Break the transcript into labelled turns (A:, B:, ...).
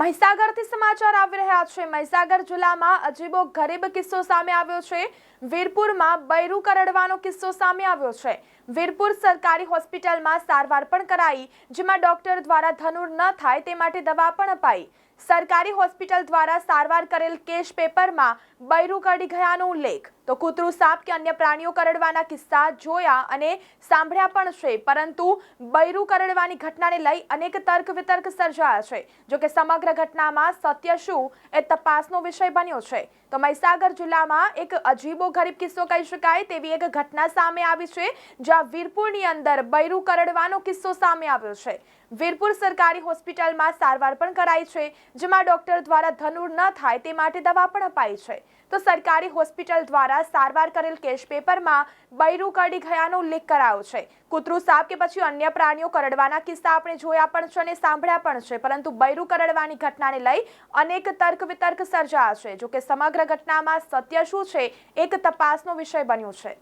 A: મહીસાગરથી સમાચાર આવી રહ્યા છે. મહીસાગર જિલ્લામાં અજીબો ગરીબ કિસ્સો સામે આવ્યો છે. વીરપુરમાં બૈરુ કરડવાનો કિસ્સો સામે આવ્યો છે. વીરપુર સરકારી હોસ્પિટલમાં સારવાર પણ કરાઈ, જેમાં ડોક્ટર દ્વારા ધનુર ન થાય તે માટે દવા પણ અપાઈ. સરકારી હોસ્પિટલ દ્વારા સારવાર કરેલ કેશ પેપરમાં બૈરું કરડી ગયાનો ઉલ્લેખ. તો કૂતરું સાપ કે અન્ય પ્રાણીઓ કરડવાના કિસ્સા જોયા અને સાંભળ્યા પણ છે, પરંતુ બૈરું કરડવાની ઘટનાને લઈ અનેક તર્ક વિતર્ક સર્જાયા છે. જો કે સમગ્ર ઘટનામાં સત્ય શું એ તપાસનો વિષય બન્યો છે. તો મહીસાગર જિલ્લામાં એક અજીબો ગરીબ કિસ્સો કહી શકાય તેવી એક ઘટના સામે આવી છે, જ્યાં વીરપુરની અંદર બૈરું કરડવાનો કિસ્સો સામે આવ્યો છે. વીરપુર સરકારી હોસ્પિટલમાં સારવાર પણ કરાઈ છે, જેમાં ડોક્ટર દ્વારા ધનુર ન થાય તે માટે દવા પણ અપાઈ છે. તો સરકારી હોસ્પિટલ દ્વારા સારવાર કરેલ કેશ પેપરમાં બૈરું કરડી ગયાનો ઉલ્લેખ કરાયો છે. કૂતરું સાપ કે પછી અન્ય પ્રાણીઓ કરડવાના કિસ્સા આપણે જોયા પણ છે અને સાંભળ્યા પણ છે, પરંતુ બૈરું કરડવાની ઘટનાને લઈ અનેક તર્ક વિતર્ક સર્જાયા છે. જોકે સમગ્ર ઘટનામાં સત્ય શું છે, એક તપાસનો વિષય બન્યું છે.